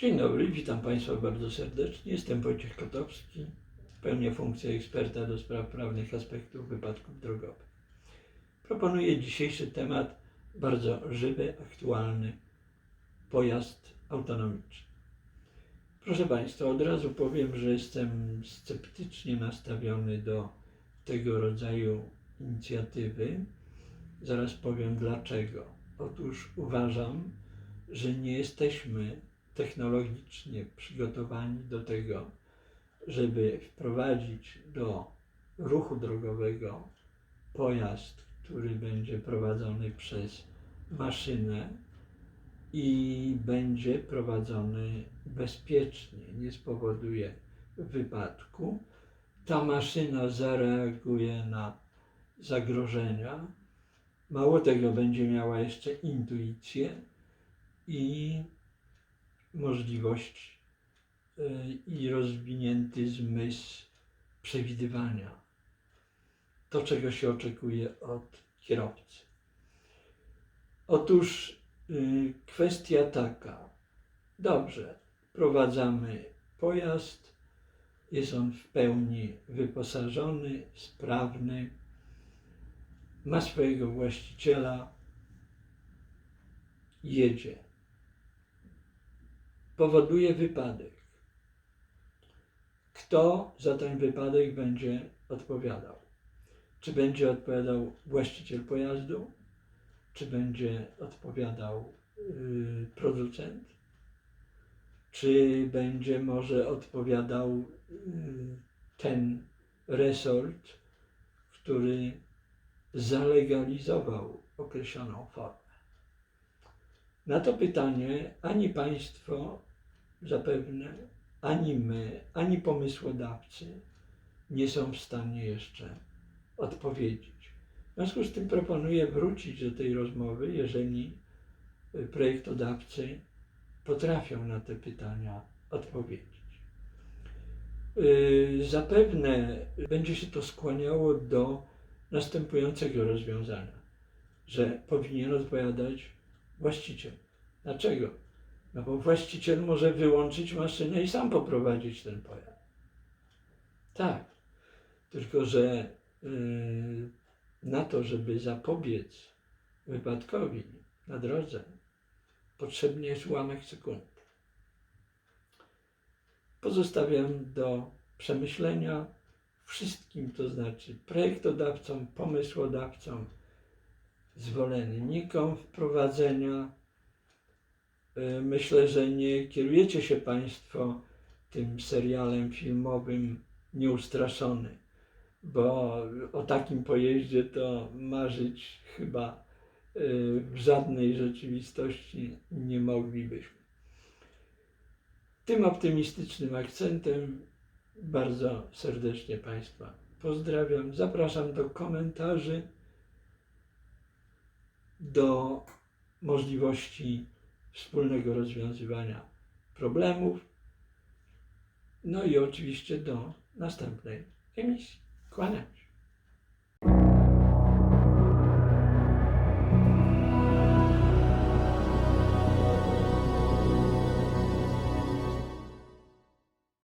Dzień dobry, witam Państwa bardzo serdecznie. Jestem Wojciech Kotowski. Pełnię funkcję eksperta do spraw prawnych aspektów wypadków drogowych. Proponuję dzisiejszy temat bardzo żywy, aktualny. Pojazd autonomiczny. Proszę Państwa, od razu powiem, że jestem sceptycznie nastawiony do tego rodzaju inicjatywy. Zaraz powiem dlaczego. Otóż uważam, że nie jesteśmy technologicznie przygotowani do tego, żeby wprowadzić do ruchu drogowego pojazd, który będzie prowadzony przez maszynę i będzie prowadzony bezpiecznie, nie spowoduje wypadku. Ta maszyna zareaguje na zagrożenia. Mało tego, będzie miała jeszcze intuicję i możliwość y, i rozwinięty zmysł przewidywania. To, czego się oczekuje od kierowcy. Otóż y, kwestia taka. Dobrze, prowadzamy pojazd, jest on w pełni wyposażony, sprawny, ma swojego właściciela, jedzie powoduje wypadek. Kto za ten wypadek będzie odpowiadał? Czy będzie odpowiadał właściciel pojazdu? Czy będzie odpowiadał yy, producent? Czy będzie może odpowiadał yy, ten resort, który zalegalizował określoną formę? Na to pytanie ani państwo zapewne, ani my, ani pomysłodawcy nie są w stanie jeszcze odpowiedzieć. W związku z tym proponuję wrócić do tej rozmowy, jeżeli y, projektodawcy potrafią na te pytania odpowiedzieć. Y, Zapewne będzie się to skłaniało do następującego rozwiązania, że powinien odpowiadać właściciel. Dlaczego? No bo właściciel może wyłączyć maszynę i sam poprowadzić ten pojazd. Tak. Tylko, że yy, na to, żeby zapobiec wypadkowi na drodze, potrzebny jest ułamek sekundy. Pozostawiam do przemyślenia wszystkim, to znaczy projektodawcom, pomysłodawcom, zwolennikom wprowadzenia Myślę, że nie kierujecie się Państwo tym serialem filmowym Nieustraszony, bo o takim pojeździe to marzyć chyba y, w żadnej rzeczywistości nie moglibyśmy. Tym optymistycznym akcentem bardzo serdecznie Państwa pozdrawiam. Zapraszam do komentarzy, do możliwości wspólnego rozwiązywania problemów. No i oczywiście do następnej emisji. Kłaniam.